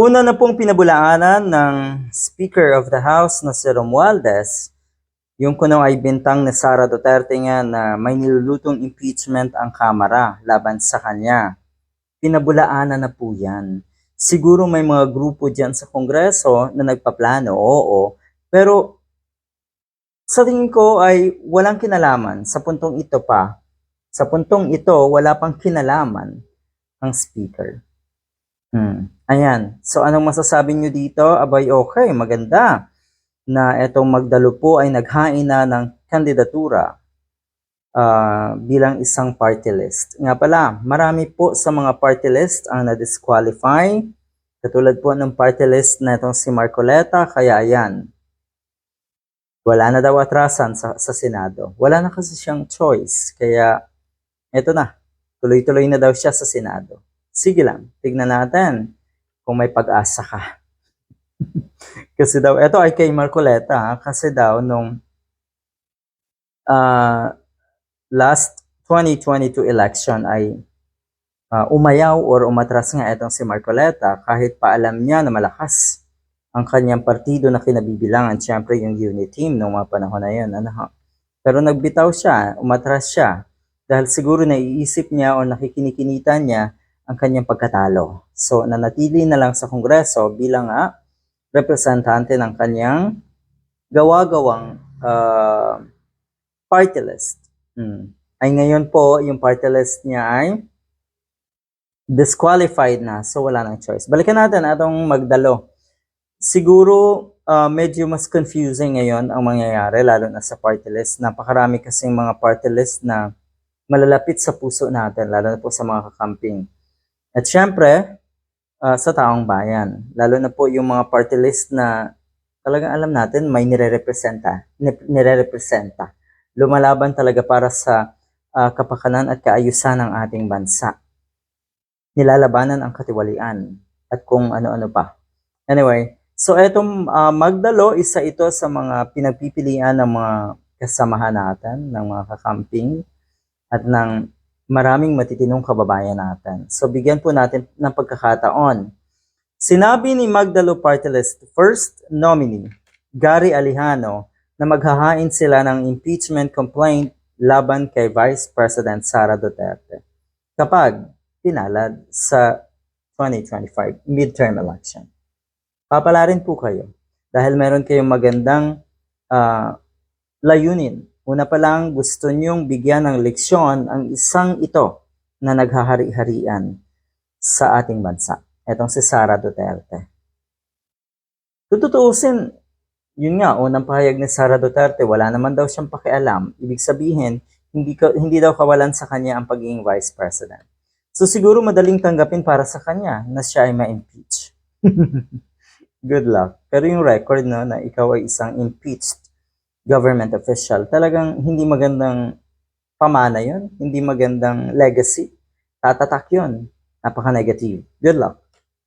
Una na pong pinabulaanan ng Speaker of the House na si Romualdez, yung kuno ay bintang ni Sara Duterte nga na may nilulutong impeachment ang Kamara laban sa kanya. Pinabulaanan na po yan. Siguro may mga grupo dyan sa Kongreso na nagpaplano, oo, pero sa tingin ko ay walang kinalaman sa puntong ito pa. Sa puntong ito, wala pang kinalaman ang speaker. Hmm. Ayan. So, anong masasabi nyo dito? Abay, okay, maganda na etong Magdalo po ay naghain na ng kandidatura ah, bilang isang party list. Nga pala, marami po sa mga party list ang na-disqualify. Katulad po ng party list na itong si Marcoleta, kaya ayan, wala na daw atrasan sa, sa Senado. Wala na kasi siyang choice. Kaya, eto na. Tuloy-tuloy na daw siya sa Senado. Sige lang, tignan natin kung may pag-asa ka. kasi daw, eto ay kay Marcoleta, kasi daw nung ah, last 2022 election ay ah, umayaw or umatras nga itong si Marcoleta kahit pa alam niya na malakas ang kanyang partido na kinabibilangan, syempre yung unit team noong mga panahon na yun. Ano? Pero nagbitaw siya, umatras siya, dahil siguro naiisip niya o nakikinikinita niya ang kanyang pagkatalo. So, nanatili na lang sa Kongreso bilang nga representante ng kanyang gawa-gawang ah, party list. Hmm. Ay ngayon po, yung party list niya ay disqualified na. So, wala nang choice. Balikan natin atong magdalo. Siguro, ah, medyo mas confusing ngayon ang mangyayari, lalo na sa party list. Napakarami kasing mga party list na malalapit sa puso natin, lalo na po sa mga kakamping. At syempre, ah, sa taong bayan, lalo na po yung mga party list na talagang alam natin may nire-representa, ni- nire-representa. Lumalaban talaga para sa ah, kapakanan at kaayusan ng ating bansa. Nilalabanan ang katiwalian at kung ano-ano pa. Anyway, so etong ah, Magdalo, isa ito sa mga pinagpipilian ng mga kasamahan natin, ng mga kakamping at ng maraming matitinong kababayan natin. So bigyan po natin ng pagkakataon. Sinabi ni Magdalo Party List first nominee, Gary Alejano, na maghahain sila ng impeachment complaint laban kay Vice President Sara Duterte kapag pinalad sa 2025 midterm election. Papala rin po kayo dahil meron kayong magandang ah, layunin. Una pa lang, gusto nyong bigyan ng leksyon ang isang ito na naghahari-harian sa ating bansa. Etong si Sara Duterte. Tututuusin, yun nga, unang pahayag ni Sara Duterte, wala naman daw siyang pakialam. Ibig sabihin, hindi, ka, hindi daw kawalan sa kanya ang pagiging vice president. So siguro madaling tanggapin para sa kanya na siya ay ma-impeach. Good luck. Pero yung record no, na ikaw ay isang impeached government official, talagang hindi magandang pamana yun, hindi magandang legacy. Tatatak yun. Napaka-negative. Good luck.